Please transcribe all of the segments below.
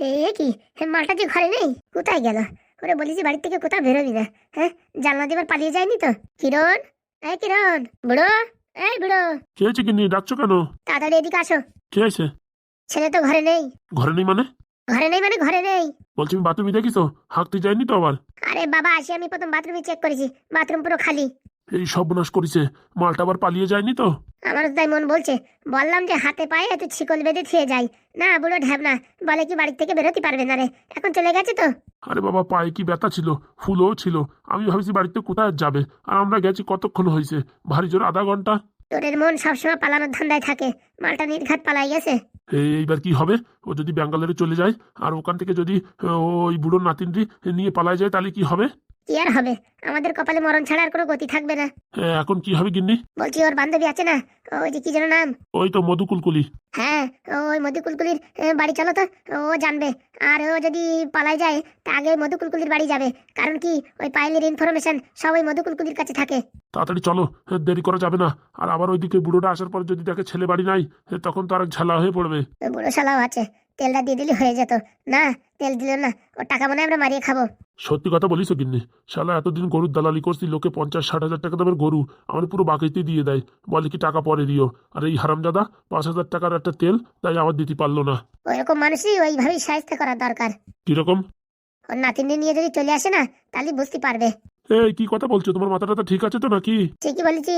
এ কি? মালটা যে ঘরে নেই? কোথায় গেল? ওরে বলেছি বাড়ির থেকে কোথাও বেরোবি না হ্যাঁ? জানলা দিবার পালিয়ে যায়নি তো? কিরণ? এই কিরণ! বুড়ো? এই বুড়ো! কে হয়েছে কি নিয়ে ডাকছো কেন? তাড়াতাড়ি এদিকে আসো। কে আছে ছেলে তো ঘরে নেই। ঘরে নেই মানে? ঘরে নেই মানে ঘরে নেই। বলছি বাথরুমে দেখিছো? হাঁকতে যায়নি তো আবার? আরে বাবা আসি আমি প্রথম বাথরুমে চেক করেছি। বাথরুম পুরো খালি। এই সর্বনাশ করেছে। মালটা আবার পালিয়ে যায়নি তো? আমার তাই মন বলছে বললাম যে হাতে পায়ে একটু ছিকল বেঁধে থিয়ে যাই। না বুড়ো ঢ্যাবনা বলে কি বাড়ি থেকে বেরোতে পারবে না রে? এখন চলে গেছে তো? আরে বাবা পায়ে কি ব্যথা ছিল? ফুলও ছিল। আমি ভাবছি বাড়িতে কোথায় যাবে? আর আমরা গেছি কতক্ষণ হয়েছে? ভারী জোর আধা ঘণ্টা? তোরের মন সবসময় পালানোর ধান্দায় থাকে। মালটা নির্ঘাত পালাই গেছে। এইবার কি হবে? ও যদি ব্যাঙ্গালোরে চলে যায় আর ওখান থেকে যদি ওই বুড়ো নাতিনটি নিয়ে পালায় যায় তাহলে কি হবে? কি আর হবে? আমাদের কপালে মরণ ছাড়া আর কোনো গতি থাকবে না। হ্যাঁ, এখন কি হবে গিন্নি? বলছি ওর বান্ধবী আছে না? ওই যে কি যেন নাম? ওই তো মধুকুলকুলি হ্যাঁ ওই মধুকুলকুলির বাড়ি চলো তো ও জানবে। আর ও যদি পালাই যায় তা আগে মধুকুলকুলির বাড়ি যাবে। কারণ কি ওই পাইলের ইনফরমেশন সব ওই মধুকুলকুলির কাছে থাকে। তাড়াতাড়ি চলো দেরি করা যাবে না। আর আবার ওইদিকে বুড়োটা আসার পর যদি দেখে ছেলে বাড়ি নাই তখন তো আর ঝালা হয়ে পড়বে। বুড়ো শালাও আছে। তেলটা দিয়ে দিলে হয়ে যেত। না তেল দিল না। ওর টাকা মনে আমরা মারিয়ে খাব। সত্যি কথা বলিস গিন্নি শালা এতদিন গরুর দালালি করছি লোকে পঞ্চাশ ষাট হাজার টাকা দামের গরু আমার পুরো বাকিতে দিয়ে দেয়। বলে কি টাকা পরে দিও। আর এই হারামজাদা পাঁচ হাজার টাকার একটা তেল তাই আমার দিতে পারল না। ওইরকম মানুষই ওইভাবেই সাহায্য করা দরকার। কীরকম? ওর নাতিনি নিয়ে যদি চলে আসে না তাহলে বুঝতে পারবে। এই, কি কথা বলছো? তোমার মাথাটা তো ঠিক আছে তো নাকি? ঠিকই বলেছি।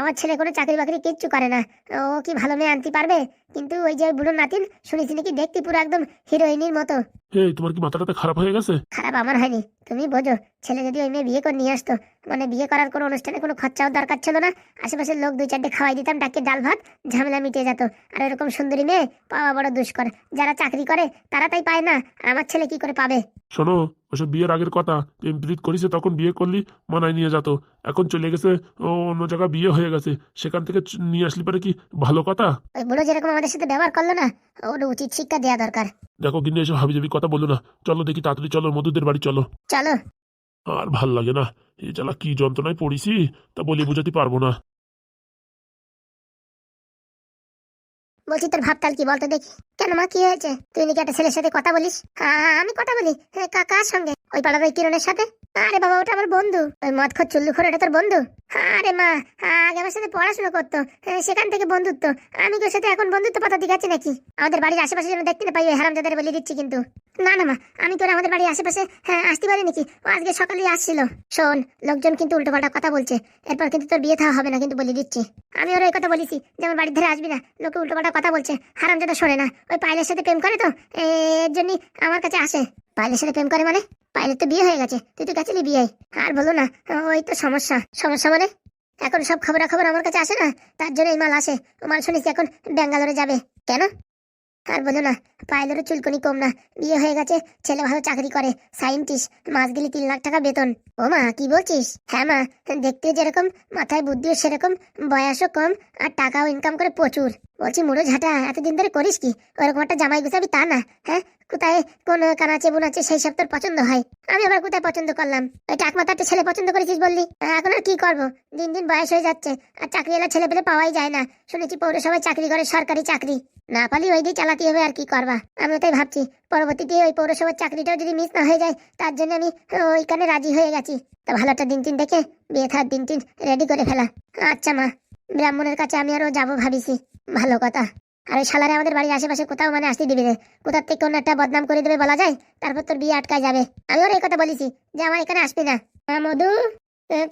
আমার ছেলে কোনো চাকরি বাকরি কিচ্ছু করে না। ও কি ভালো মেয়ে আনতে পারবে? কিন্তু ওই যে বুড়ো নাতিন, শুনেছি নাকি দেখতে পুরো একদম হিরোইনের মতো। এই তোমার কি মাথাটা খারাপ হয়ে গেছে? খারাপ আমার হয়নি। তুমি বোঝো ছেলে যদি ওই মেয়ে বিয়ে করে নিয়ে আসতো মানে বিয়ে করার কোনো অনুষ্ঠানে কোনো খরচাও দরকার ছিল না? আশেপাশের লোক দুই চারটে খাওয়াই দিতাম ডাকে ডাল ভাত ঝামেলা মিটে যেত। আর এরকম সুন্দরী মেয়ে পাওয়া বড় দুষ্কর। যারা চাকরি করে তারা তাই পায় না। আর আমার ছেলে কি করে পাবে? শোনো ওসব বিয়ের আগের কথা। এমপ্রিট করিছে তখন বিয়ে করলি মানায় নিয়ে যেত। এখন চলে গেছে ও অন্য জায়গায় বিয়ে হয়ে গেছে। সেখান থেকে নিয়ে আসলি পারে কি ভালো কথা? ওই বুড়ো যেরকম আমাদের সাথে ব্যবহার করল না ওর উচিত শিক্ষা দেওয়া দরকার। দেখো কিন্তু এসব হাবি যাবি কথা বলো না। চলো দেখি তাড়াতাড়ি চলো মধুদের বাড়ি চলো। চলো। আর ভালো লাগে না। এই জ্বালা কি যন্ত্রণায় পড়িছি তা বলি বুঝাতে পারব না। বলছি তোর ভাবতাল কি বলতো দেখি। কেন মা কি হয়েছে? তুই নাকি একটা ছেলের সাথে কথা বলিস? হ্যাঁ আমি কথা বলি? কাকার কা- কার সঙ্গে? ওই পাড়ার ওই কিরণের সাথে? আরে বাবা, ওটা আমার বন্ধু। ওই মদ খোর চুল্লু খোর এটা তোর বন্ধু? আরে মা, আগে আমার সাথে পড়াশোনা করতো সেখান থেকে বন্ধুত্ব। আমি তোর সাথে এখন বন্ধুত্ব পাতা দিকাচ্ছি নাকি? আমাদের বাড়ির আশেপাশে যেন দেখতে পাই ওই হারামজাদারে বলে দিচ্ছি কিন্তু। না না মা, আমি তোর আমাদের বাড়ির আশেপাশে হ্যাঁ আসতে পারি নাকি? ও আজকে সকালেই আসছিল। শোন, লোকজন কিন্তু উল্টোপাল্টা কথা বলছে। এরপর কিন্তু তোর বিয়ে থাওয়া হবে না কিন্তু বলে দিচ্ছি। আমি ওর ওই কথা বলেছি যে আমার বাড়ির ধারে আসবি না। লোকে উল্টোপাল্টা কথা বলছে। হারাম যাতে শোনে না। ওই পাইলের সাথে প্রেম করে তো? এর জন্যই আমার কাছে আসে। পাইলের সাথে প্রেম করে মানে? পাইলের তো বিয়ে হয়ে গেছে, তুই তো গেছিলি বিয়ে আর বলো না, ওই তো সমস্যা সমস্যা মানে? এখন সব খবরাখবর আমার কাছে আসে না? তার জন্য এই মাল আসে। মাল শুনেছি এখন ব্যাঙ্গালোরে যাবে। কেন? আর বলো না পাইলেরও চুলকনি কম না। বিয়ে হয়ে গেছে, ছেলে ভালো চাকরি করে সাইন্টিস্ট মাস গেলে তিন লাখ টাকা বেতন। ও মা, কি বলছিস? হ্যাঁ মা, দেখতে যেরকম, মাথায় বুদ্ধিও সেরকম, বয়সও কম, আর টাকাও ইনকাম করে প্রচুর। বলছি মুড়ো ঝাঁটা এতদিন ধরে করিস কি? ওরকম একটা জামাই গুছাবি তা না হ্যাঁ? কোথায় কোন কানাচে বুনাচে সেই সব তোর পছন্দ হয়। আমি আবার কোথায় পছন্দ করলাম? ওই টাকমাতা একটা ছেলে পছন্দ করেছিস বললি। এখন আর কি করব? দিন দিন বয়স হয়ে যাচ্ছে, আর চাকরিওয়ালা ছেলে পেলে পাওয়াই যায় না। শুনেছি পৌরসভায় চাকরি করে সরকারি চাকরি। না পালি ওই দিয়ে চালাতে হবে, আর কি করবা? আমি তাই ভাবছি। পরবর্তীতে ওই পৌরসভার চাকরিটাও যদি মিস না হয়ে যায়, তার জন্য আমি ওইখানে রাজি হয়ে গেছি। তা ভালো একটা দিন তিন দেখে বিয়ে থার দিন তিন রেডি করে ফেলা। আচ্ছা মা, ব্রাহ্মণের কাছে আমি আরও যাব ভাবিছি। ভালো কথা। আর ওই শালারে আমাদের বাড়ির আশেপাশে কোথাও মানে আসতে দিবি না কোথার থেকে কোনো একটা বদনাম করে দেবে বলা যায় তারপর তোর বিয়ে আটকায় যাবে। আমি ওর এই কথা বলেছি যে আমার এখানে আসবি না। হ্যাঁ মধু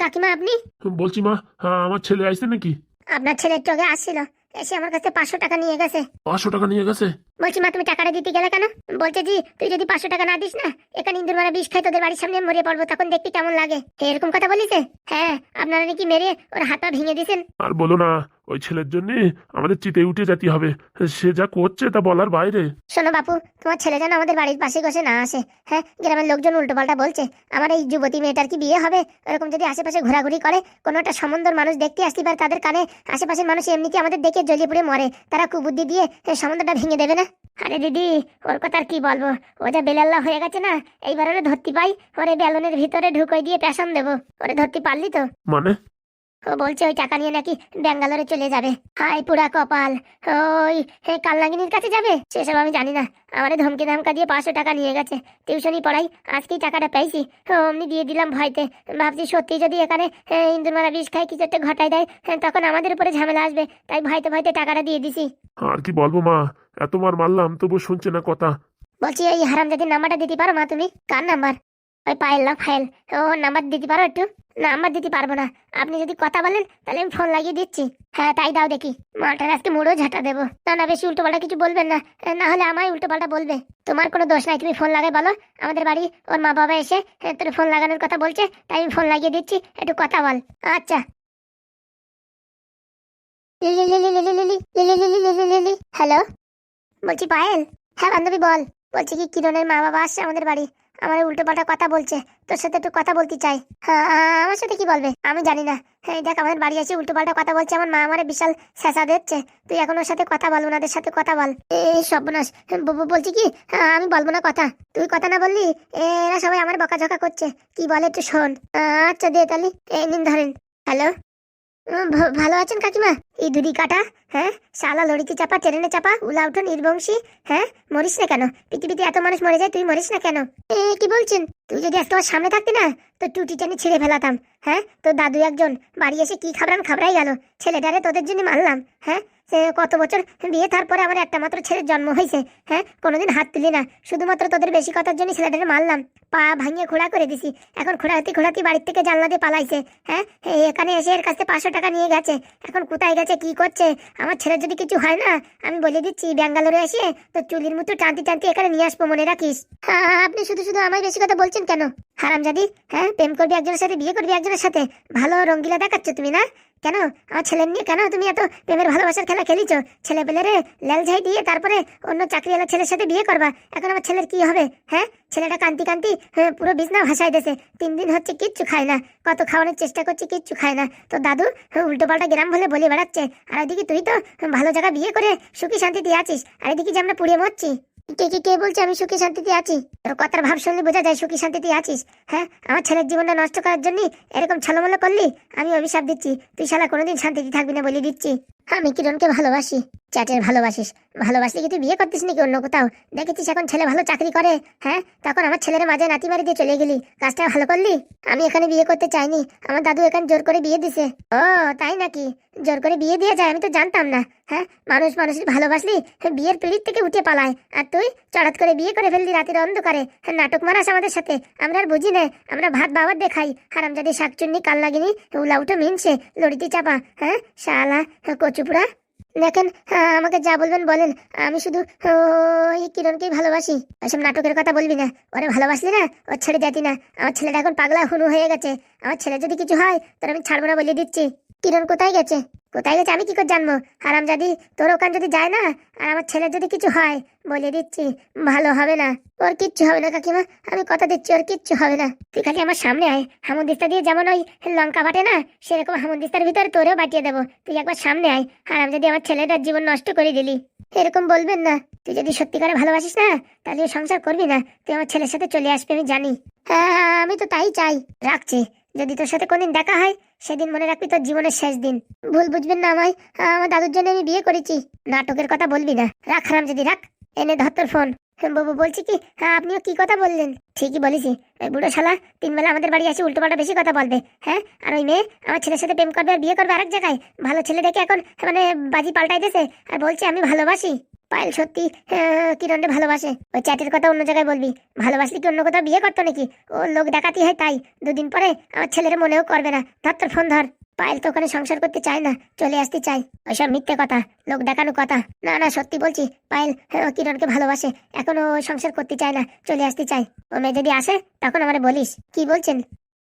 কাকিমা আপনি? বলছি মা হ্যাঁ আমার ছেলে আসছে নাকি? আপনার ছেলে একটু আগে আসছিল এসে আমার কাছে পাঁচশো টাকা নিয়ে গেছে। পাঁচশো টাকা নিয়ে গেছে? বলছি মা তুমি টাকাটা দিতে গেলে কেন? বলছে জি তুই যদি পাঁচশো টাকা না দিস না এখানে ইন্দুর মারা বিষ খাই তোদের বাড়ির সামনে মরে পড়ব তখন দেখতে কেমন লাগে। এরকম কথা বলিছে হ্যাঁ আপনারা নাকি মেরে ওর হাত পা ভেঙে দিয়েছেন? আর বলো না ওই ছেলের জন্য আমাদের চিতে উঠে যেতে হবে। সে যা করছে তা বলার বাইরে। শোনো বাপু তোমার ছেলে যেন আমাদের বাড়ির পাশে বসে না আসে। হ্যাঁ গ্রামের লোকজন উল্টোপাল্টা বলছে আমার এই যুবতী মেয়েটার কি বিয়ে হবে? এরকম যদি আশেপাশে ঘোরাঘুরি করে কোনো একটা সম্বন্ধর মানুষ দেখতে আসতে পারে তাদের কানে আশেপাশের মানুষ এমনিতে আমাদের দেখে জ্বলিয়ে পুড়ে মরে। তারা কুবুদ্ধি দিয়ে সম্বন্ধটা ভেঙে দেবে না? আরে দিদি, ওর কথা আর কি বলব? ও যা বেলাল্লা হয়ে গেছে না, এইবার ওরে ধরতে পাই, ওরে বেলুনের ভিতরে ঢুকোই দিয়ে পেশন দেবো। ওরে ধরতে পারলি তো? মানে? বলছে ওই টাকা নিয়ে নাকি ব্যাঙ্গালোরে চলে যাবে। হাই পুরা কপাল। ওই হে কালনাগিনীর কাছে যাবে? সেসব আমি জানি না। আমারে ধমকি ধামকা দিয়ে পাঁচশো টাকা নিয়ে গেছে। টিউশনি পড়াই আজকেই টাকাটা পেয়েছি অমনি দিয়ে দিলাম ভয়তে। ভাবছি সত্যি যদি এখানে ইন্দুরমারা বিষ খাই কিছু একটা ঘটাই দেয় হ্যাঁ, তখন আমাদের উপরে ঝামেলা আসবে। তাই ভয়তে ভয়তে টাকাটা দিয়ে দিছি। আর কি বলব মা এত মার মারলাম তবু শুনছে না কথা। বলছি এই হারাম হারামজাদির নাম্বারটা দিতে পারো মা তুমি? কার নাম্বার? ওই পায়েল না ফাইল ও নাম্বার দিতে পারো একটু? নাম্বার দিতে পারব না আপনি যদি কথা বলেন তাহলে আমি ফোন লাগিয়ে দিচ্ছি হ্যাঁ তাই দাও দেখি মালটার আজকে মুড়ো ঝাঁটা দেবো না না বেশি উল্টো পাল্টা কিছু বলবেন না না হলে আমায় উল্টো পাল্টা বলবে তোমার কোনো দোষ নাই তুমি ফোন লাগাই বলো আমাদের বাড়ি ওর মা বাবা এসে হ্যাঁ, তোর ফোন লাগানোর কথা বলছে তাই আমি ফোন লাগিয়ে দিচ্ছি একটু কথা বল আচ্ছা হ্যালো বলছি পায়েল হ্যাঁ বান্ধবী বল বলছি কি কিরণের মা বাবা আসছে আমাদের বাড়ি আমার উল্টো পাল্টা কথা বলছে। তোর সাথে একটু কথা বলতে চাই। হ্যাঁ আমার সাথে কি বলবে? আমি জানি না। হ্যাঁ দেখ আমাদের বাড়ি এসে উল্টো পাল্টা কথা বলছে। আমার মা আমার বিশাল শেষা দিচ্ছে। তুই এখন ওর সাথে কথা বল ওনাদের সাথে কথা বল। এই সর্বনাশ। বলছি কি? হ্যাঁ, আমি বলব না কথা। তুই কথা না বললি এরা সবাই আমার বকাঝকা করছে। কি বলে একটু শোন। আচ্ছা দে তাহলে। এই নিন ধরেন। হ্যালো? ভালো আছেন কাকিমা? এই দুদি কাটা হ্যাঁ? শালা লড়িতে চাপা ট্রেনে চাপা, উলা উঠো নির্বংশী হ্যাঁ? মরিস না কেন? পৃথিবীতে এত মানুষ মরে যায়, তুই মরিস না কেন? এ, কি বলছেন? তুই যদি আজকে আমার সামনে থাকতি না, তো টুটি টেনে ছিঁড়ে ফেলাতাম হ্যাঁ? তোর দাদু একজন বাড়ি এসে কি খাবরান খাবরাই গেল। ছেলেটারে তোদের জন্য মারলাম হ্যাঁ? কত বছর বিয়ে তারপরে আমার একটা মাত্র ছেলের জন্ম হয়েছে হ্যাঁ? কোনোদিন হাত তুলি না। শুধুমাত্র তোদের বেশি কথার জন্য ছেলেটারে মারলাম। পা ভাঙিয়ে খোড়া করে দিছি। এখন খোড়াতি খোড়াতি বাড়ির থেকে জানলা দিয়ে পালাইছে হ্যাঁ? এখানে এসে এর কাছে পাঁচশো টাকা নিয়ে গেছে। এখন কোথায় গেছে, কি করছে? আমার ছেলের যদি কিছু হয় না, আমি বলে দিচ্ছি, ব্যাঙ্গালোরে এসে তো চুলির মতো টানতে টানতে এখানে নিয়ে আসব, মনে রাখিস। আপনি শুধু শুধু আমায় বেশি কথা বলছেন কেন? হারামজাদি হ্যাঁ? প্রেম করবি একজনের সাথে, বিয়ে করবি একজনের সাথে? ভালো রঙ্গিলা দেখাচ্ছ তুমি, না? কেন? আমার ছেলের নিয়ে কেন তুমি এত প্রেমের ভালোবাসার খেলা খেলিছ? ছেলে পেলেরে ল্যাল ঝাই দিয়ে তারপরে অন্য চাকরিওয়ালা ছেলের সাথে বিয়ে করবা। এখন আমার ছেলের কি হবে হ্যাঁ? ছেলেটা কান্তি কান্তি হ্যাঁ, পুরো বিছনা ভাসাই দেছে তিন দিন হচ্ছে কিচ্ছু খায় না। কত খাওয়ানোর চেষ্টা করছে কিচ্ছু খায় না। তো দাদু উল্টো পাল্টা গ্রাম বলে বলে বেড়াচ্ছে। আর ওইদিকে তুই তো ভালো জায়গা বিয়ে করে সুখী শান্তিতে আছিস। আর এদিকে যে আমরা পুড়িয়ে মরছি। কে কে কে বলছে আমি সুখী শান্তিতে আছি? তোর কথার ভাব শুনলে বোঝা যায় সুখী শান্তিতে আছিস। হ্যাঁ আমার ছেলের জীবনটা নষ্ট করার জন্য এরকম ছলমলো করলি, আমি অভিশাপ দিচ্ছি। তুই শালা কোনোদিন শান্তিতে থাকবি না বলে দিচ্ছি। আমি কিরণকে ভালোবাসি। চ্যাটের ভালোবাসিস। ভালোবাসলে কি তুই বিয়ে করতিস নাকি অন্য কোথাও? দেখেছিস এখন ছেলে ভালো চাকরি করে হ্যাঁ? তখন আমার ছেলের মাঝে নাতি মারি দিয়ে চলে গেলি। কাজটা ভালো করলি? আমি এখানে বিয়ে করতে চাইনি। আমার দাদু এখানে জোর করে বিয়ে দিছে। ও তাই নাকি? জোর করে বিয়ে দিয়ে যায় আমি তো জানতাম না হ্যাঁ? মানুষ মানুষের ভালোবাসলি হ্যাঁ, বিয়ের পিড়ির থেকে উঠে পালায়। আর তুই চড়াত করে বিয়ে করে ফেললি রাতের অন্ধকারে। হ্যাঁ, নাটক মারাস আমাদের সাথে। আমরা আর বুঝি না আমরা ভাত বাবার দেখাই। হারামজাদি শাকচুন্নি কাল লাগিনি উলা উঠে মিনছে লড়িতে চাপা হ্যাঁ? শালা হ্যাঁ, কচুপুরা দেখেন আমাকে যা বলবেন বলেন। আমি শুধু, ওই কিরণকেই ভালোবাসি। ওইসব নাটকের কথা বলবি না। ওরে ভালোবাসলি না? ও ছেড়ে যাতি না। আমার ছেলেটা এখন পাগলা, হুনু হয়ে গেছে। আমার ছেলে যদি কিছু হয় তাহলে আমি ছাড়বো না বলে দিচ্ছি। কিরণ কোথায় গেছে? কোথায় গেছে? আমি কি করে জানব? হারাম জাদি তোর ওখান যদি যায় না, আর আমার ছেলের যদি কিছু হয়, বলে দিচ্ছি, ভালো হবে না। ওর কিচ্ছু হবে না, কাকিমা। আমি কথা দিচ্ছি, ওর কিচ্ছু হবে না। তুই খালি আমার সামনে আয়। হামুদিস্তা দিয়ে যেমন ওই লঙ্কা বাটে না, সেরকম হামুদিস্তার ভিতরে তোরেও বাটিয়ে দেবো। তুই একবার সামনে আয়। হারাম যদি আমার ছেলেটার জীবন নষ্ট করে দিলি। এরকম বলবেন না। তুই যদি সত্যি সত্যিকারে ভালোবাসিস না, তাহলে সংসার করবি না। তুই আমার ছেলের সাথে চলে আসবি, আমি জানি। হ্যাঁ আমি তো তাই চাই। রাখছি। যদি তোর সাথে কোনদিন দেখা হয়, সেদিন মনে রাখবি তোর জীবনের শেষ দিন। ভুল বুঝবেন না আমায় আমার দাদুর জন্য আমি বিয়ে করেছি। নাটকের কথা বলবি না। রাখ হারাম যদি রাখ। এনে ধর তোর ফোন বলছি কি হ্যাঁ আপনিও কি কথা বললেন? ঠিকই বলেছি। বুড়ো শালা তিন বেলা আমাদের বাড়ি আসে উল্টো দুটোপাল্টা বেশি কথা বলবে হ্যাঁ? আর ওই মেয়ে আমার ছেলের সাথে প্রেম করবে আর বিয়ে করবে আরেক জায়গায়। ভালো ছেলে দেখে এখন মানে বাজি পাল্টাই দিয়েছে আর বলছে আমি ভালোবাসি। পায়েল সত্যি আহ, কিরণে ভালোবাসে। ওই চ্যাটের কথা অন্য জায়গায় বলবি। ভালোবাসলে কি অন্য কোথাও বিয়ে করতো নাকি? ও লোক দেখাতি হয় তাই। দুদিন পরে আমার ছেলের মনেও করবে না। ধর তোর ফোন ধর। পায়েল তো ওখানে সংসার করতে চায় না চলে আসতে চাই ওইসব মিথ্যে কথা লোক দেখানো কথা। না না সত্যি বলছি পায়েল হ্যাঁ, ও কিরণকে ভালোবাসে। এখন সংসার করতে চায় না চলে আসতে চাই ও মেয়ে যদি আসে তখন আমার বলিস। কি বলছেন?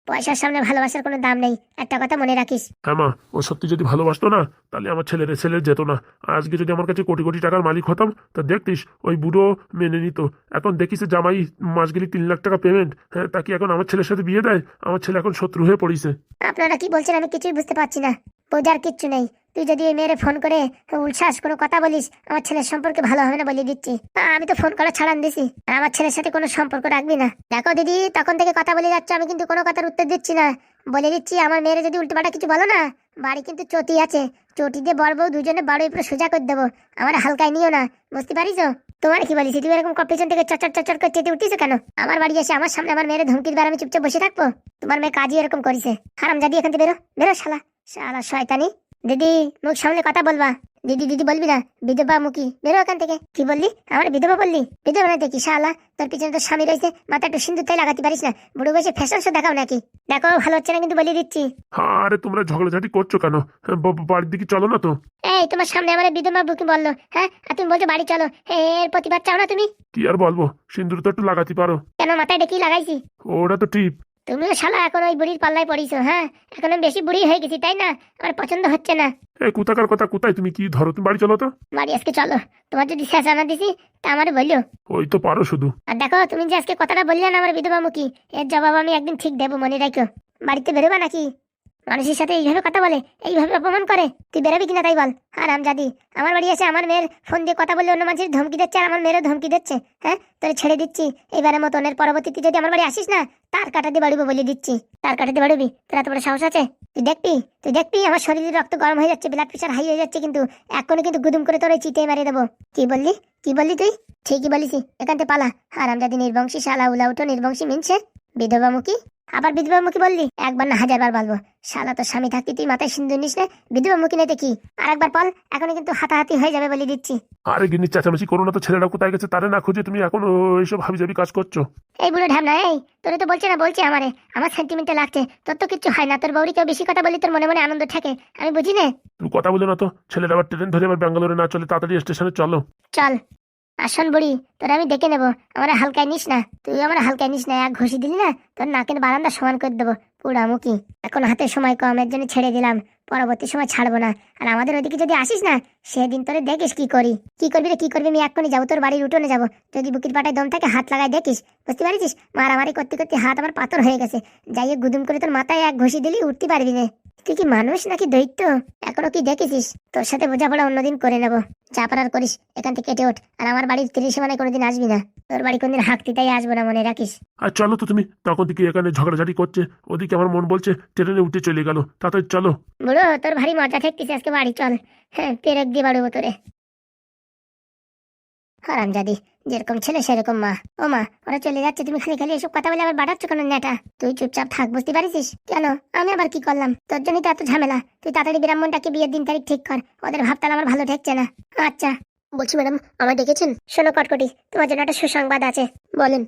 পয়সার সামনে ভালোবাসার কোনো দাম নেই। একটা কথা মনে রাখিস। হ্যাঁ মা ও সত্যি যদি ভালোবাসতো না তাহলে আমার ছেলের ছেলে যেত না। আজকে যদি আমার কাছে কোটি কোটি টাকার মালিক হতাম তা দেখতিস ওই বুড়ো মেনে নিত। এখন দেখিস জামাই মাস গেলি তিন লাখ টাকা পেমেন্ট হ্যাঁ তাকে এখন আমার ছেলের সাথে বিয়ে দেয়? আমার ছেলে এখন শত্রু হয়ে পড়িছে। আপনারা কি বলছেন আমি কিছুই বুঝতে পারছি না। বোঝার কিচ্ছু নেই। তুই যদি এই মেয়েরে ফোন করে উল্লাস কোনো কথা বলিস, আমার ছেলের সম্পর্কে ভালো হবে না বলে দিচ্ছি। আমি তো ফোন করা ছাড়ান দিছি আমার ছেলের সাথে কোনো সম্পর্ক রাখবি না। দেখো দিদি, তখন থেকে কথা বলে যাচ্ছ, আমি কিন্তু কোনো কথার উত্তর দিচ্ছি না। বলে দিচ্ছি, আমার মেয়েরে যদি উল্টোপাল্টা কিছু বলো না, বাড়ি কিন্তু চটি আছে। চটি দিয়ে বড় বউ দুজনে বাড়ি পুরো সোজা করে দেবো। আমার হালকায় নিও না, বুঝতে পারিস? তোমার কি বলিস? তুমি এরকম পেছন থেকে চচর চচর করে চেতে উঠিস কেন? আমার বাড়ি এসে আমার সামনে আমার মেয়ের ধমকি দিবার আমি চুপচাপ বসে থাকব? তোমার মেয়ে কাজই এরকম করিছে। হারাম জাদি এখান থেকে বেরো। বেরো, শালা। শালা শয়তানি। দিদি মুখ সামনে কথা বলবা। দিদি দিদি বলবি না বিধবা মুখী। বেরো এখান থেকে। কি বললি? আমার বিধবা বললি? বিধবা না দেখি শালা? তোর পিছনে তোর স্বামী রয়েছে মাথা একটু সিন্দুর তাই লাগাতে পারিস না। বুড়ো বসে ফ্যাশন শো দেখাও নাকি? দেখো ভালো হচ্ছে না কিন্তু বলে দিচ্ছি। আরে তোমরা ঝগড়া ঝগড়াঝাটি করছ কেন? হ্যাঁ, বাড়ির দিকে চলো না তো। এই তোমার সামনে আমার বিধবা বুকি বলল হ্যাঁ? আর তুমি বলছো বাড়ি চলো। এর প্রতিবাদ চাও না তুমি? কি আর বলব? সিন্দুর তো একটু লাগাতে পারো। কেন মাথায় ডেকে লাগাইছি? ওটা তো টিপ। তুমিও শালা এখন ওই বুড়ির পাল্লায় পড়িছো হ্যাঁ? এখন আমি বেশি বুড়ি হয়ে গেছি তাই না? আমার পছন্দ হচ্ছে না। এই কোথাকার কথা কোথায় তুমি? কি ধরো তুমি বাড়ি চলো তো। বাড়ি আজকে চলো। তোমার যদি শেষ আনা দিছি তা আমার বলল ওই তো পারো শুধু। আর দেখো তুমি যে আজকে কথাটা বললে না আমার বিধবা মুখী এর জবাব আমি একদিন ঠিক দেবো মনে রাখো। বাড়িতে বেরোবা নাকি? মানুষের সাথে এইভাবে কথা বলে, এইভাবে অপমান করে, তুই বেরোবি কিনা তাই বল? আর জাদি আমার বাড়ি এসে আমার মেয়ের ফোন দিয়ে কথা বললে অন্য মানুষের ধমকি দিচ্ছে আর আমার মেয়েরও ধমকি দিচ্ছে হ্যাঁ? তোর ছেড়ে দিচ্ছি, এইবারের মতনের পরবর্তীতে যদি আমার বাড়ি আসিস না, তার কাটা দিয়ে বাড়িবো বলে দিচ্ছি। তার কাটা দিয়ে বাড়বি? তোর এত বড় সাহস আছে? তুই দেখবি? তুই দেখবি? আমার শরীরের রক্ত গরম হয়ে যাচ্ছে ব্লাড প্রেশার হাই হয়ে যাচ্ছে কিন্তু এখনই কিন্তু গুদুম করে তোর চিটে মারিয়ে দেবো। কি বললি? কি বললি তুই? ঠিকই বলিস এখান থেকে পালা। আর আমজাদি নির্বংশী শালা উলা উঠো নির্বংশী মিনছে। বিধবামুখী। আবার বিধবামুখী বললি? একবার না হাজারবার বলব। শালা তোর স্বামী থাকতে তুই মাথায় সিন্দুর নিস না বিধবামুখী নেতে কি? আর একবার বল এখনই কিন্তু হাতাহাতি হয়ে যাবে বলে দিচ্ছি। আরে গিন্নি চেঁচামেচি করো না তো ছেলেরা কোথায় গেছে তারে না খুঁজে তুমি এখন ওইসব হাবি জাবি কাজ করছ। এই বুড়ো ঢাবনা এই তোরে তো বলছে না বলছে আমারে। আমার সেন্টিমেন্টে লাগছে। তোর তো কিছু হয় না তোর বউরি কেউ বেশি কথা বলি তোর মনে মনে আনন্দ থাকে আমি বুঝি না? তুমি কথা বলে না তো ছেলেরা আবার ট্রেন ধরে আবার ব্যাঙ্গালোরে না চলে তাড়াতাড়ি স্টেশনে চলো। চল। আসন বুড়ি, তোর আমি দেখে নেব। আমার হালকায় নিস না। তুই আমার হালকায় নিস না। এক ঘষি দিলি না, তোর নাকের বারান্দা সমান করে দেবো পুরামুখী এখন হাতে সময় কম, এর জন্য ছেড়ে দিলাম। পরবর্তী সময় ছাড়বো না। আর আমাদের ওইদিকে যদি আসিস না, সেদিন তোরে দেখিস কি করি। কি করবি রে, কি করবি, আমি এক্ষুনি যাব। তোর বাড়ির উঠোনে যাব। যদি বুকির পাটায় দম থাকে, হাত লাগাই দেখিস। বুঝতে পারছিস? মারামারি করতে করতে হাত আমার পাথর হয়ে গেছে। যাইয়ে গুদুম করে তোর মাথায় এক ঘষি দিলি, উঠতে পারবি না। তুই কি মানুষ নাকি দৈত্য? এখনও কি দেখেছিস? তোর সাথে বোঝাপড়া অন্যদিন করে নেব। যা পারার করিস এখান থেকে কেটে ওঠ। আর আমার বাড়ির তিরিশ মানে কোনোদিন আসবি না। তোর বাড়ি কোনদিন হাঁকতে তাই আসব না মনে রাখিস? আর চলো তো তুমি তখন থেকে এখানে ঝগড়াঝাটি করছে। ওদিকে আমার মন বলছে ট্রেনে উঠে চলে গেল। তাতে চলো। বলো তোর ভারী মজা ঠেকতিস আজকে বাড়ি চল। হ্যাঁ পেরেক দিয়ে বাড়বো তোরে। হারাম জাদি, যেরকম ছেলে সেরকম মা। ও মা, ওরা চলে যাচ্ছে, তুমি খালি খালি এসব কথা বলে আবার বাড়াচ্ছ কেন নেটা তুই চুপচাপ থাক, বুঝতে পারিস কেন? আমি আবার কি করলাম? তোর জন্যই তো এত ঝামেলা। তুই তাড়াতাড়ি ব্রাহ্মণটাকে বিয়ের দিন তারিখ ঠিক কর, ওদের ভাবতাল আমার ভালো ঠেকছে না। আচ্ছা। বলছি ম্যাডাম, আমায় ডেকেছেন শোনো কটকটি, তোমার জন্য একটা সুসংবাদ আছে। বলেন।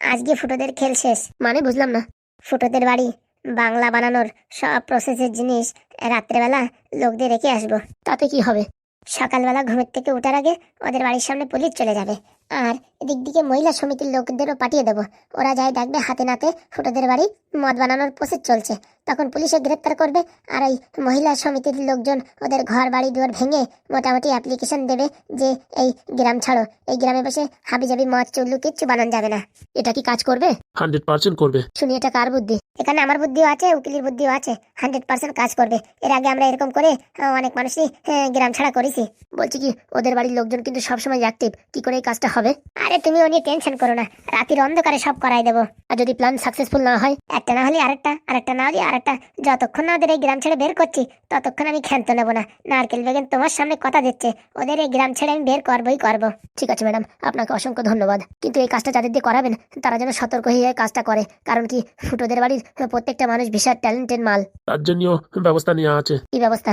আজকে ফুটোদের খেল শেষ। মানে বুঝলাম না। ফুটোদের বাড়ি, বাংলা বানানোর সব প্রসেসের জিনিস, রাত্রেবেলা লোকদের রেখে আসব। তাতে কি হবে? সকালবেলা ঘুমের থেকে উঠার আগে ওদের বাড়ির সামনে পুলিশ চলে যাবে। আর এদিক দিকে মহিলা সমিতির লোকদেরও পাঠিয়ে দেবো। ওরা যাই দেখবে হাতে নাতে ফুটোদের বাড়ি মদ বানানোর প্রসেস চলছে। তখন পুলিশে গ্রেপ্তার করবে আর ওই মহিলা সমিতির লোকজন ওদের ঘর বাড়ি দুয়ার ভেঙে মোটামুটি অ্যাপ্লিকেশন দেবে যে এই গ্রাম ছাড়ো। এই গ্রামে বসে হাবিজাবি মদ চুল্লু কিচ্ছু বানানো যাবে না। এটা কি কাজ করবে? হান্ড্রেড পার্সেন্ট করবে। শুনি এটা কার বুদ্ধি? এখানে আমার বুদ্ধিও আছে উকিলের বুদ্ধিও আছে। হান্ড্রেড পার্সেন্ট কাজ করবে। এর আগে আমরা এরকম করে অনেক মানুষই গ্রাম ছাড়া করেছি। বলছি কি ওদের বাড়ির লোকজন কিন্তু সবসময় অ্যাক্টিভ কি করে এই কাজটা হবে? আরে তুমি ও নিয়ে টেনশন করো না। রাতের অন্ধকারে সব করাই দেবো। আর যদি প্ল্যান সাকসেসফুল না হয় একটা না হলে আরেকটা আরেকটা না হলে আরেকটা যতক্ষণ না ওদের এই গ্রাম ছেড়ে বের করছি ততক্ষণ আমি ক্ষান্ত নেব না। নারকেল বেগেন তোমার সামনে কথা দিচ্ছে ওদের এই গ্রাম ছেড়ে আমি বের করবোই করব। ঠিক আছে ম্যাডাম আপনাকে অসংখ্য ধন্যবাদ। কিন্তু এই কাজটা যাদের দিয়ে করাবেন তারা যেন সতর্ক হয়ে এই কাজটা করে। কারণ কি ফুটোদের বাড়ির প্রত্যেকটা মানুষ বিশাল ট্যালেন্টেড মাল। তার জন্যও ব্যবস্থা নেওয়া আছে। কি ব্যবস্থা?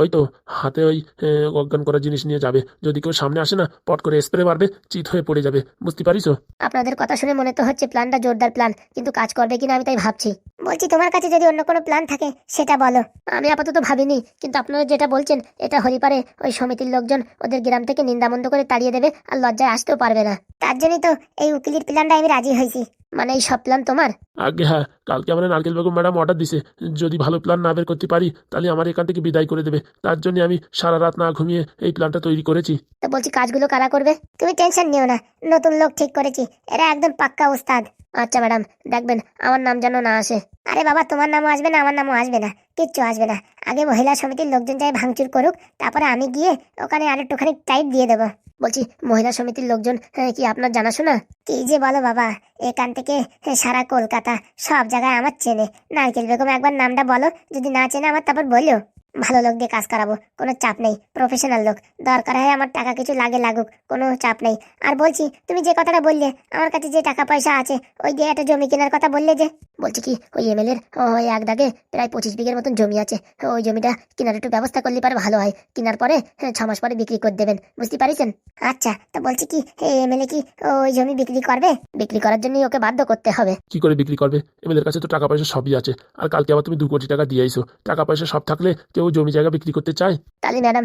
ওই তো, হাতে ওই অজ্ঞান করা জিনিস নিয়ে যাবে। যদি কেউ সামনে আসে না, পট করে স্প্রে মারবে, চিত হয়ে পড়ে যাবে। বুঝতে পারিস আপনাদের কথা শুনে মনে তো হচ্ছে প্ল্যানটা জোরদার প্ল্যান কিন্তু কাজ করবে কিনা আমি তাই ভাবছি। বলছি, তোমার কাছে যদি অন্য কোনো প্ল্যান থাকে, সেটা বলো। আমি আপাতত ভাবিনি, কিন্তু আপনারা যেটা বলছেন, এটা হরিপারে ওই সমিতির লোকজন ওদের গ্রাম থেকে নিন্দামন্দ করে তাড়িয়ে দেবে আর লজ্জায় আসতেও পারবে না। তার জন্যই তো এই উকিলের প্ল্যানটা আমি রাজি হয়েছি। মানে এই সব প্ল্যান তোমার? আগে হ্যাঁ কালকে আমার নারকেল বেগম ম্যাডাম অর্ডার দিছে। যদি ভালো প্ল্যান না বের করতে পারি তাহলে আমার এখান থেকে বিদায় করে দেবে। তার জন্য আমি সারা রাত না ঘুমিয়ে এই প্ল্যানটা তৈরি করেছি। তো বলছি কাজগুলো কারা করবে? তুমি টেনশন নিও না নতুন লোক ঠিক করেছি। এরা একদম পাক্কা উস্তাদ আচ্ছা ম্যাডাম দেখবেন আমার নাম যেন না আসে। আরে বাবা তোমার নামও আসবে না আমার নামও আসবে না কিচ্ছু আসবে না। আগে মহিলা সমিতির লোকজন যাই ভাঙচুর করুক তারপরে আমি গিয়ে ওখানে আর একটুখানি টাইট দিয়ে দেবো। বলছি, মহিলা সমিতির লোকজন কি আপনার জানাশোনা? কি যে বলো বাবা, এখান থেকে সারা কলকাতা, সব জায়গায় আমার চেনে। নারকেল বেগম একবার নামটা বলো, যদি না চেনে আমার তারপর বলো ভালো লোক দিয়ে কাজ করাবো, কোনো চাপ নেই প্রফেশনাল লোক। দরকার হয় আমার টাকা কিছু লাগে লাগুক, কোনো চাপ নেই। আর বলছি, তুমি যে কথাটা বললে, আমার কাছে যে টাকা পয়সা আছে, ওই দিয়ে একটা জমি কেনার কথা বললে যে। বলছি কি ওই এমএলএ এর ওই এক দাগে প্রায় পঁচিশ বিঘের মতন জমি আছে। ওই জমিটা কেনার একটু ব্যবস্থা করলে পারে ভালো হয়। কেনার পরে হ্যাঁ, ছ মাস পরে বিক্রি করে দেবেন। বুঝতে পারিছেন? আচ্ছা তা বলছি কি এমএলএ কি ওই জমি বিক্রি করবে? বিক্রি করার জন্যই ওকে বাধ্য করতে হবে। কি করে বিক্রি করবে? এমএলএর কাছে তো টাকা পয়সা সবই আছে। আর কালকে আবার তুমি দু কোটি টাকা দিয়ে আইসো। টাকা পয়সা সব থাকলে কেউ জমি জায়গা বিক্রি করতে চায়? তাহলে ম্যাডাম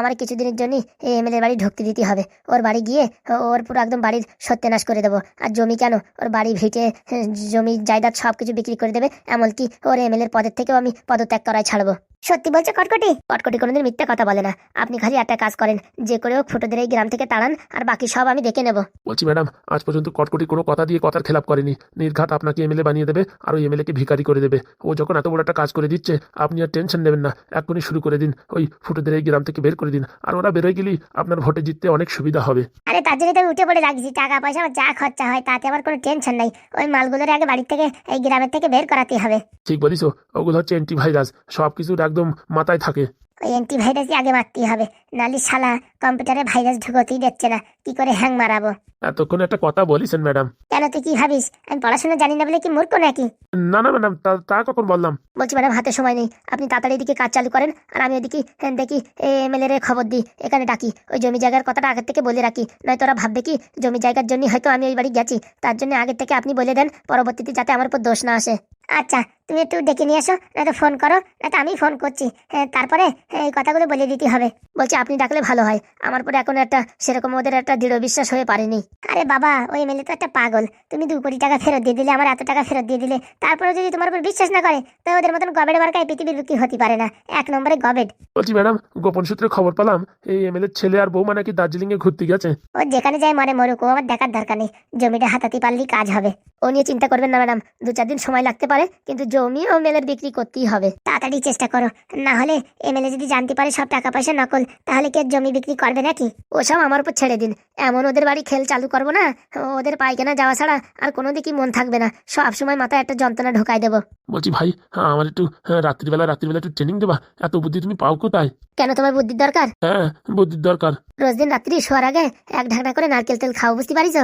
আমার কিছুদিনের জন্য এমএলএ বাড়ি ঢুকতে দিতে হবে। ওর বাড়ি গিয়ে ওর পুরো একদম বাড়ির সত্যনাশ করে দেবো। আর জমি কেন? ওর বাড়ি ভিটে হ্যাঁ, জমি সব কিছু বিক্রি করে দেবে এমনকি ওর এমএলএর পদের থেকেও আমি পদত্যাগ করায় ছাড়বো। সত্যি বলছে কটকটি? কটকটি কোনোদিন মিথ্যা কথা বলে না। আপনি খালি একটা কাজ করেন যে করে হোক ফুটোদের এই গ্রাম থেকে তাড়ান আর বাকি সব আমি দেখে নেব। বলছি ম্যাডাম আজ পর্যন্ত কটকটি কোনো কথা দিয়ে কথার খেলাপ করেনি। নির্ঘাত আপনাকে এমএলএ বানিয়ে দেবে আর ওই এমএলএকে ভিখারি করে দেবে। ও যখন এত বড় একটা কাজ করে দিচ্ছে আপনি আর টেনশন নেবেন না এখনই শুরু করে দিন। ওই ফুটোদের এই গ্রাম থেকে বের করে দিন। আর ওরা বেরোয় গেলেই আপনার ভোটে জিততে অনেক সুবিধা হবে। আরে তার জন্য তো আমি উঠে পড়ে লাগছি টাকা পয়সা আমার যা খরচা হয় তাতে আমার কোনো টেনশন নাই। ওই মালগুলোর আগে বাড়ির থেকে এই গ্রামের থেকে বের করাতে হবে। ঠিক বলিস ওগুলো হচ্ছে অ্যান্টিভাইরাস সব কিছুর একদম মাথায় থাকে। ওই অ্যান্টিভাইরাসই আগে মারতেই হবে নালি শালা কম্পিউটারে ভাইরাস ঢুকতেই দিচ্ছে না কি করে হ্যাং মারাবো? এতক্ষণ একটা কথা বলিছেন ম্যাডাম। কেন তুই কি ভাবিস? আমি পড়াশোনা জানি না বলে কি মূর্খ নাকি? না না ম্যাডাম তা তা কখন বললাম? বলছি ম্যাডাম হাতে সময় নেই। আপনি তাড়াতাড়ি এদিকে কাজ চালু করেন আর আমি ওদিকে হ্যাঁ, দেখি এমএলএ রে খবর দিই এখানে ডাকি। ওই জমি জায়গার কথাটা আগের থেকে বলে রাখি। নয়তো ওরা ভাববে কি জমি জায়গার জন্য হয়তো আমি ওই বাড়ি গেছি। তার জন্য আগের থেকে আপনি বলে দেন পরবর্তীতে যাতে আমার উপর দোষ না আসে। আচ্ছা তুমি একটু ডেকে নিয়ে আসো নয়তো ফোন করো নয়তো আমি ফোন করছি। হ্যাঁ, তারপরে হ্যাঁ, এই কথাগুলো বলে দিতে হবে। বলছি আপনি ডাকলে ভালো হয়। আমার পরে এখন একটা সেরকম ওদের একটা দৃঢ় বিশ্বাস হয়ে পারেনি। আরে বাবা ওই এমএলএ তো একটা পাগল। তুমি দু কোটি টাকা ফেরত দিয়ে দিলে আমার এত টাকা ফেরত দিয়ে দিলে। তারপরে যদি তোমার উপর বিশ্বাস না করে তো ওদের মতন গবেড মার্কায় পৃথিবীর বিক্রি হতে পারে না। এক নম্বরে গবেড। বলছি ম্যাডাম গোপন সূত্রে খবর পেলাম এই এমএলএ ছেলে আর বৌমা নাকি দার্জিলিং এ ঘুরতে গেছে ও যেখানে যায় মরে মরুক ও আমার দেখার দরকার নেই। জমিটা হাতাতে পারলেই কাজ হবে। ও নিয়ে চিন্তা করবেন না ম্যাডাম দু চার দিন সময় লাগতে পারে কিন্তু জমি ও মেলের বিক্রি করতেই হবে। তাড়াতাড়ি চেষ্টা করো। না হলে এমএলএ যদি জানতে পারে সব টাকা পয়সা নকল তাহলে কি জমি বিক্রি করবে নাকি? ওসব আমার উপর ছেড়ে দিন। এমন ওদের বাড়ি খেল চালু করব না ওদের পায়খানা যাওয়া ছাড়া আর কোনো দিকই মন থাকবে না। সব সময় মাথায় একটা যন্ত্রণা ঢোকাই দেবো। বলছি ভাই হ্যাঁ আমার একটু হ্যাঁ, রাত্রিবেলা রাত্রিবেলা একটু ট্রেনিং দেবা। এত বুদ্ধি তুমি পাও কোথায়? কেন তোমার বুদ্ধির দরকার? হ্যাঁ বুদ্ধির দরকার। রোজ দিন রাত্রি শোয়ার আগে এক ঢাকনা করে নারকেল তেল খাও বুঝতে পারিস?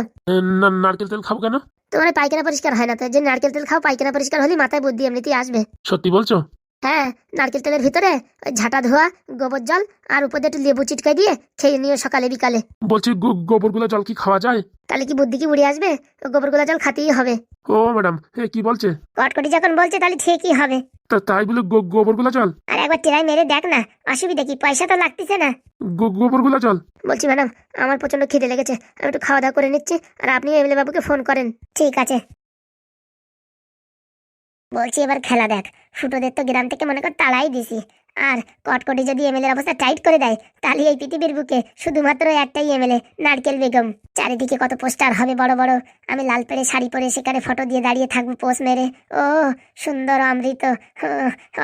না নারকেল তেল খাব কেন? তোমার পায়খানা পরিষ্কার হয় না তো যে নারকেল তেল খাও পায়খানা পরিষ্কার হলে মাথায় বুদ্ধি এমনিতেই আসবে। সত্যি বলছো? হ্যাঁ নারকেল তেলের ভিতরে ওই ঝাঁটা ধোয়া গোবর জল আর উপর দিয়ে একটু লেবু চিটকাই দিয়ে খেয়ে নিও সকালে বিকালে। বলছি গোবরগুলো জল কি খাওয়া যায়? তাহলে কি বুদ্ধি কি উড়ে আসবে? গোবর গোলা জল খাতেই হবে। ও ম্যাডাম এ কি বলছে? কটকটি যখন বলছে তাহলে ঠিকই হবে? তা তাই বলে গোবরগুলো জল? আর একবার টেরাই মেরে দেখ না অসুবিধা কি? পয়সা তো লাগতেছে না। গো- গোবরগুলো জল? বলছি ম্যাডাম আমার প্রচণ্ড খিদে লেগেছে। আমি একটু খাওয়া দাওয়া করে নিচ্ছি আর আপনি এমএলএ বাবুকে ফোন করেন। ঠিক আছে। বলছি এবার খেলা দেখ। ফুটোদের তো গ্রাম থেকে মনে কর তাড়াই দিছি। আর কটকটি যদি এমএলএর অবস্থা টাইট করে দেয় তাহলে এই পৃথিবীর বুকে শুধুমাত্র একটাই এমএলএ নারকেল বেগম। চারিদিকে কত পোস্টার হবে বড় বড়। আমি লাল পেড়ে শাড়ি পরে সেখানে ফটো দিয়ে দাঁড়িয়ে থাকব পোস্ট মেরে। ও সুন্দর অমৃত।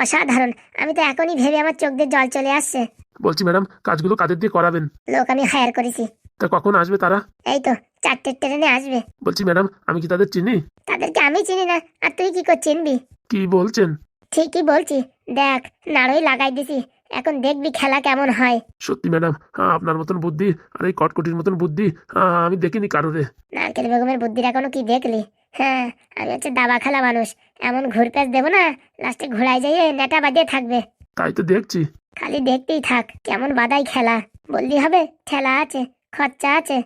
অসাধারণ। আমি তো এখনই ভেবে আমার চোখ দিয়ে জল চলে আসছে। বলছি ম্যাডাম কাজগুলো কাদের দিয়ে করাবেন? লোক আমি হায়ার করেছি। তা কখন আসবে তারা? এই তো চারটের ট্রেনে আসবে। বলছি ম্যাডাম আমি কি তাদের চিনি? তাদেরকে আমি চিনি না। আর তুই কি করে চিনবি কি বলছেন? ঠিকই বলছি। দেখ নাড়ই লাগাই দিছি। এখন দেখবি খেলা কেমন হয়। সত্যি ম্যাডাম হ্যাঁ, আপনার মতন বুদ্ধি আর এই কটকটির মতন বুদ্ধি হ্যাঁ, আমি দেখিনি কারোরে। নারকেল বেগমের বুদ্ধির এখনও কি দেখলি? হ্যাঁ আমি হচ্ছে দাবা খেলা মানুষ। এমন ঘুরপ্যাচ দেবো না লাস্টে ঘোড়ায় যাইয়ে নেটা বাজিয়ে থাকবে। তাই তো দেখছি। খালি দেখতেই থাক কেমন বাদাই খেলা। বললি হবে খেলা আছে। খরচা আছে?